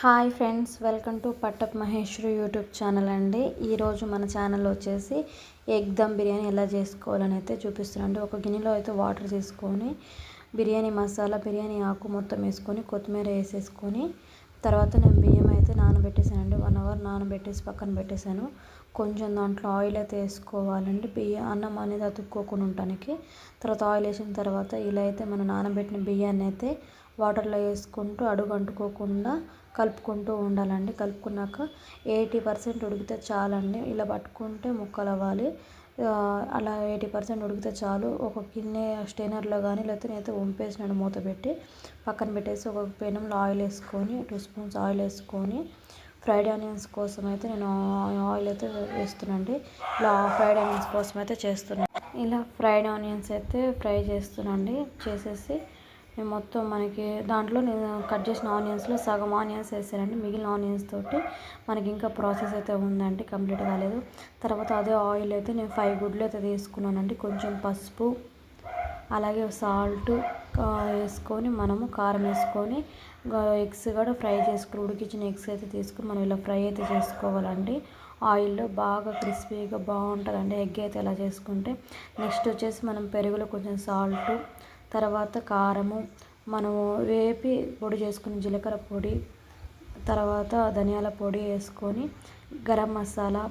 Hi friends welcome to పట్టప్ Maheshwari YouTube channel అండి. ఈరోజు మన ఛానల్ వచ్చేసి ఎగ్ దమ్ బిర్యానీ ఎలా చేసుకోవాలని అయితే చూపిస్తున్నాను ఒక గిన్నెలో అయితే వాటర్ తీసుకొని బిర్యానీ మసాలా బిర్యానీ ఆకు మొత్తం వేసుకొని కొత్తిమీర వేసేసుకొని తర్వాత నేను బియ్యం అయితే నానబెట్టేసానండి వన్ అవర్ నానబెట్టేసి పక్కన పెట్టేశాను. కొంచెం దాంట్లో ఆయిల్ అయితే వేసుకోవాలండి. బియ్యం అన్నం అనేది అతుక్కోకుండా ఉండటానికి. తర్వాత ఆయిల్ వేసిన తర్వాత ఇలా అయితే మనం నానబెట్టిన బియ్యాన్ని అయితే వాటర్లో వేసుకుంటూ అడుగు అంటుకోకుండా కలుపుకుంటూ ఉండాలండి. కలుపుకున్నాక ఎయిటీ పర్సెంట్ ఉడికితే చాలండి. ఇలా పట్టుకుంటే ముక్కలు అవ్వాలి. అలా ఎయిటీ పర్సెంట్ ఉడికితే చాలు. ఒక గిన్నె స్టెయినర్లో కానీ లేకపోతే నేనైతే వంపేసినాను మూత పెట్టి. పక్కన పెట్టేసి ఒక పెనంలో ఆయిల్ వేసుకొని టూ స్పూన్స్ ఆయిల్ వేసుకొని ఫ్రైడ్ ఆనియన్స్ కోసం అయితే నేను ఆయిల్ అయితే వేస్తున్నాండి ఇలా ఫ్రైడ్ ఆనియన్స్ కోసం అయితే చేస్తున్నాను. ఇలా ఫ్రైడ్ ఆనియన్స్ అయితే ఫ్రై చేస్తున్నాండి చేసేసి మొత్తం మనకి దాంట్లో నేను కట్ చేసిన ఆనియన్స్లో సగం ఆనియన్స్ వేసానండి మిగిలిన ఆనియన్స్ తోటి మనకి ఇంకా ప్రాసెస్ అయితే ఉందండి కంప్లీట్ కాలేదు. తర్వాత అదే ఆయిల్ అయితే నేను ఫైవ్ గుడ్లు అయితే తీసుకున్నానండి. కొంచెం పసుపు అలాగే సాల్ట్ వేసుకొని మనము కారం వేసుకొని ఎగ్స్ కూడా ఫ్రై చేసుకుని ఉడికించిన ఎగ్స్ అయితే తీసుకుని మనం ఇలా ఫ్రై అయితే చేసుకోవాలండి. ఆయిల్లో బాగా క్రిస్పీగా బాగుంటుందండి. ఎగ్ అయితే ఎలా చేసుకుంటే నెక్స్ట్ వచ్చేసి మనం పెరుగులో కొంచెం సాల్ట్ తర్వాత కారము మనము వేపి పొడి చేసుకుని జీలకర్ర పొడి తర్వాత ధనియాల పొడి వేసుకొని గరం మసాలా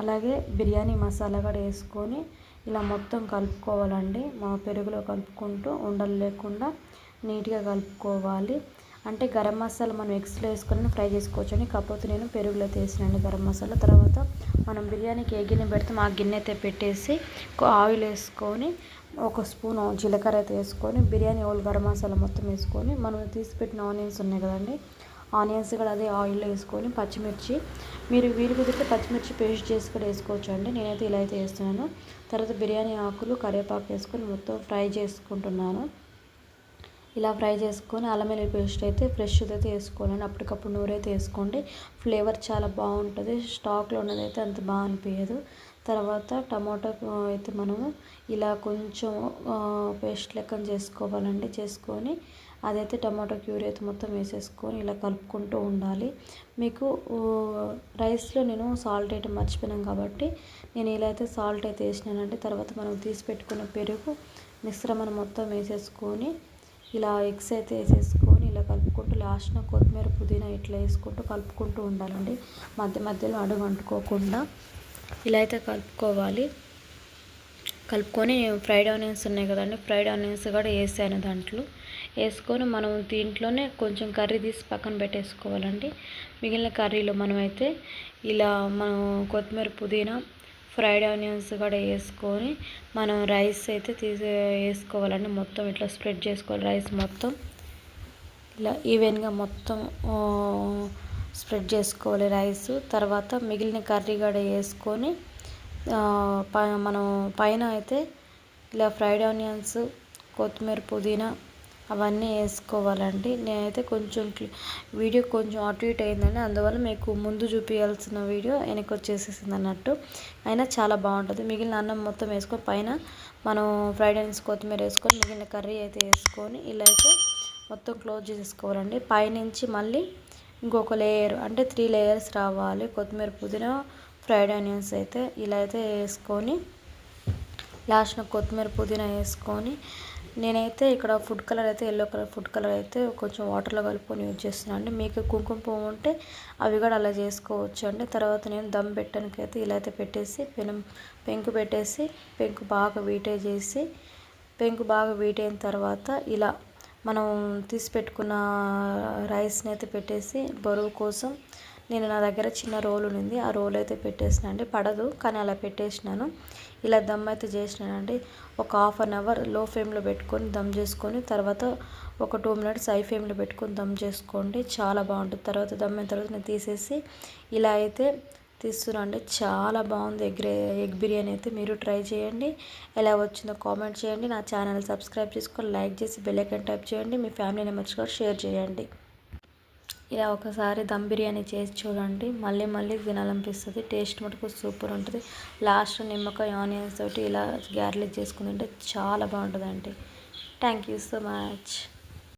అలాగే బిర్యానీ మసాలా కూడా వేసుకొని ఇలా మొత్తం కలుపుకోవాలండి. మా పెరుగులో కలుపుకుంటూ ఉండలు లేకుండా నీట్గా కలుపుకోవాలి. అంటే గరం మసాలా మనం ఎగ్స్లో వేసుకొని ఫ్రై చేసుకోవచ్చు అని. కాకపోతే నేను పెరుగులో తీసినండి గరం మసాలా. తర్వాత మనం బిర్యానీకి ఏ గిన్నె పెడితే ఆ గిన్నె అయితే పెట్టేసి ఆయిల్ వేసుకొని ఒక స్పూన్ జీలకర్ర అయితే వేసుకొని బిర్యానీ ఓల్ గరం మసాలా మొత్తం వేసుకొని మనం తీసి పెట్టిన ఆనియన్స్ ఉన్నాయి కదండి. ఆనియన్స్ కూడా అదే ఆయిల్లో వేసుకొని పచ్చిమిర్చి మీరు వీలు కుదిరితే పచ్చిమిర్చి పేస్ట్ చేసి కూడా వేసుకోవచ్చు అండి. నేనైతే ఇలా అయితే వేస్తున్నాను. తర్వాత బిర్యానీ ఆకులు కరివేపాకు వేసుకొని మొత్తం ఫ్రై చేసుకుంటున్నాను. ఇలా ఫ్రై చేసుకొని అల్లం వెల్లుల్లి పేస్ట్ అయితే ఫ్రెష్ అయితే వేసుకోవాలండి. అప్పటికప్పుడు నూరైతే వేసుకోండి. ఫ్లేవర్ చాలా బాగుంటుంది. స్టాక్లో ఉన్నది అయితే అంత బాగా అనిపించదు. తర్వాత టమాటో అయితే మనము ఇలా కొంచెం పేస్ట్ లెక్కన చేసుకోవాలండి. చేసుకొని అదైతే టమాటో క్యూరీ అయితే మొత్తం వేసేసుకొని ఇలా కలుపుకుంటూ ఉండాలి. మీకు రైస్లో నేను సాల్ట్ అయితే మర్చిపోయినాం కాబట్టి నేను ఇలా అయితే సాల్ట్ అయితే వేసినానండి. తర్వాత మనం తీసి పెట్టుకున్న పెరుగు మిశ్రమం మొత్తం వేసేసుకొని ఇలా ఎగ్స్ అయితే వేసేసుకొని ఇలా కలుపుకుంటూ లాస్ట్న కొత్తిమీర పుదీనా ఇట్లా వేసుకుంటూ కలుపుకుంటూ ఉండాలండి. మధ్య మధ్యలో అడుగు అంటుకోకుండా ఇలా అయితే కలుపుకోవాలి. కలుపుకొని ఫ్రైడ్ ఆనియన్స్ ఉన్నాయి కదండి ఫ్రైడ్ ఆనియన్స్ కూడా వేసాను దాంట్లో. వేసుకొని మనం దీంట్లోనే కొంచెం కర్రీ తీసి పక్కన పెట్టేసుకోవాలండి. మిగిలిన కర్రీలో మనమైతే ఇలా మనం కొత్తిమీర పుదీనా ఫ్రైడ్ ఆనియన్స్ కూడా వేసుకొని మనం రైస్ అయితే తీసి వేసుకోవాలండి. మొత్తం ఇట్లా స్ప్రెడ్ చేసుకోవాలి రైస్ మొత్తం. ఇలా ఈవెన్గా మొత్తం స్ప్రెడ్ చేసుకోవాలి రైస్. తర్వాత మిగిలిన కర్రీ కూడా వేసుకొని మనం పైన అయితే ఇలా ఫ్రైడ్ ఆనియన్స్ కొత్తిమీర పుదీనా అవన్నీ వేసుకోవాలండి. నేనైతే కొంచెం వీడియో కొంచెం అటు ఇటు అయిందండి. అందువల్ల మీకు ముందు చూపించాల్సిన వీడియో వెనక్కి వచ్చేసేసింది అన్నట్టు. అయినా చాలా బాగుంటుంది. మిగిలిన అన్నం మొత్తం వేసుకొని పైన మనం ఫ్రైడ్ ఆనియన్స్ కొత్తిమీర వేసుకొని మిగిలిన కర్రీ అయితే వేసుకొని ఇలా అయితే మొత్తం క్లోజ్ చేసేసుకోవాలండి పైనుంచి మళ్ళీ ఇంకొక లేయర్ అంటే త్రీ లేయర్స్ రావాలి. కొత్తిమీర పుదీనా ఫ్రైడ్ ఆనియన్స్ అయితే ఇలా అయితే వేసుకొని లాస్ట్న కొత్తిమీర పుదీనా వేసుకొని నేనైతే ఇక్కడ ఫుడ్ కలర్ అయితే ఎల్లో కలర్ ఫుడ్ కలర్ అయితే కొంచెం వాటర్లో కలుపుకొని యూజ్ చేస్తున్నాను అండి. మీకు కుంకుమ పువ్వు ఉంటే అవి కూడా అలా చేసుకోవచ్చు అండి. తర్వాత నేను దమ్ పెట్టడానికి అయితే ఇలా అయితే పెట్టేసి పెనం పెంకు పెట్టేసి పెంకు బాగా వీటే చేసి పెంకు బాగా వీటైన తర్వాత ఇలా మనం తీసి పెట్టుకున్న రైస్ని అయితే పెట్టేసి బరువు కోసం నేను నా దగ్గర చిన్న రోల్ ఉంది. ఆ రోల్ అయితే పెట్టేసిన అండి. పడదు కానీ అలా పెట్టేసినాను. ఇలా దమ్ అయితే చేసినానండి ఒక హాఫ్ అన్ అవర్లో ఫ్లేమ్లో పెట్టుకొని దమ్ చేసుకొని తర్వాత ఒక టూ మినిట్స్ హై ఫ్లేమ్లో పెట్టుకొని దమ్ చేసుకోండి. చాలా బాగుంటుంది. తర్వాత దమ్ అయిన తర్వాత నేను తీసేసి ఇలా అయితే తీస్తున్నాండి చాలా బాగుంది ఎగ్ ఎగ్ బిర్యానీ అయితే. మీరు ట్రై చేయండి. ఎలా వచ్చిందో కామెంట్ చేయండి. నా ఛానల్ సబ్స్క్రైబ్ చేసుకొని లైక్ చేసి బెల్ ఐకాన్ టైప్ చేయండి. మీ ఫ్యామిలీ మెంబర్స్ కూడా షేర్ చేయండి. ఇలా ఒకసారి దమ్ బిర్యానీ చేసి చూడండి. మళ్ళీ మళ్ళీ తినాలనిపిస్తుంది. టేస్ట్ మటుకు సూపర్ ఉంటుంది. లాస్ట్ నిమ్మకాయ ఆనియన్స్ తోటి ఇలా గ్యార్లిక్ చేసుకుంటుంటే చాలా బాగుంటుందండి. Thank you so much.